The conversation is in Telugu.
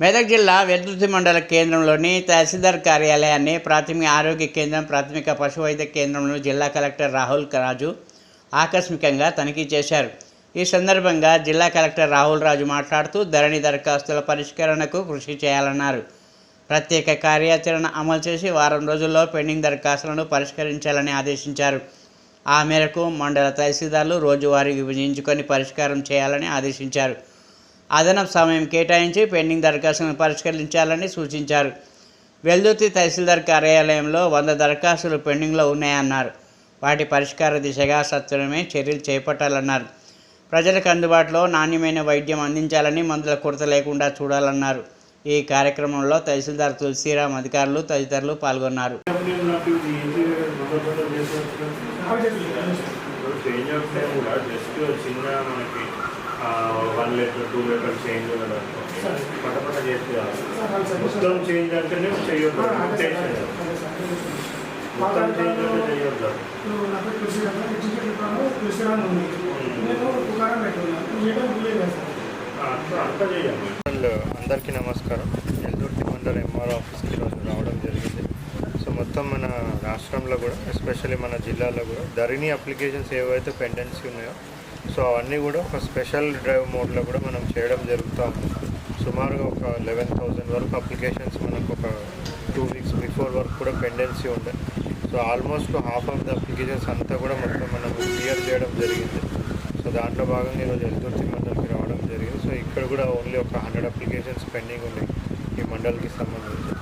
మెదక్ జిల్లా వెల్దుర్తి మండల కేంద్రంలోని తహసీల్దార్ కార్యాలయాన్ని ప్రాథమిక ఆరోగ్య కేంద్రం ప్రాథమిక పశు వైద్య కేంద్రంలో జిల్లా కలెక్టర్ రాహుల్ రాజు ఆకస్మికంగా తనిఖీ చేశారు. ఈ సందర్భంగా జిల్లా కలెక్టర్ రాహుల్ రాజు మాట్లాడుతూ ధరణి దరఖాస్తుల పరిష్కరణకు కృషి చేయాలన్నారు. ప్రత్యేక కార్యాచరణ అమలు చేసి వారం రోజుల్లో పెండింగ్ దరఖాస్తులను పరిష్కరించాలని ఆదేశించారు. ఆ మేరకు మండల తహసీల్దార్లు రోజువారీ విభజించుకొని పరిష్కారం చేయాలని ఆదేశించారు. అదనపు సమయం కేటాయించి పెండింగ్ దరఖాస్తులను పరిష్కరించాలని సూచించారు. వెల్దుర్తి తహసీల్దార్ కార్యాలయంలో వంద దరఖాస్తులు పెండింగ్లో ఉన్నాయన్నారు. వాటి పరిష్కార దిశగా సత్వరమే చర్యలు చేపట్టాలన్నారు. ప్రజలకు అందుబాటులో నాణ్యమైన వైద్యం అందించాలని మందుల కొరత లేకుండా చూడాలన్నారు. ఈ కార్యక్రమంలో తహసీల్దార్ తులసిరామ్ అధికారులు తదితరులు పాల్గొన్నారు. చిన్న మనకి one litre two litre change పటపట మొత్తం చేంజ్ అంటేనే చేయొద్దు టెన్షన్ మొత్తం చేంజ్ అంటే చేయొద్దు. ఆ, అంతా అంతా చేయాలి. అండ్ అందరికీ నమస్కారం. ఎల్దుర్తి మండల ఎంఆర్ ఆఫీస్కి ఈరోజు రావడం జరిగింది. సో మొత్తం మన రాష్ట్రంలో కూడా ఎస్పెషల్లీ మన జిల్లాలో కూడా ధరణి అప్లికేషన్స్ ఏవైతే పెండెన్సీ ఉన్నాయో సో అవన్నీ కూడా ఒక స్పెషల్ డ్రైవ్ మోడ్లో కూడా మనం చేయడం జరుగుతూ. ఉంది సుమారుగా ఒక లెవెన్ థౌజండ్ వరకు అప్లికేషన్స్ మనకు ఒక టూ వీక్స్ బిఫోర్ వరకు కూడా పెండెన్సీ ఉండే. So almost half of the applications అంతా కూడా మొత్తం మనం క్లియర్ చేయడం జరిగింది. సో దాంట్లో భాగంగా ఈరోజు ఎల్దుర్తి మండలికి రావడం జరిగింది. సో ఇక్కడ కూడా ఓన్లీ ఒక హండ్రెడ్ అప్లికేషన్స్ పెండింగ్ ఉన్నాయి ఈ మండలికి సంబంధించి.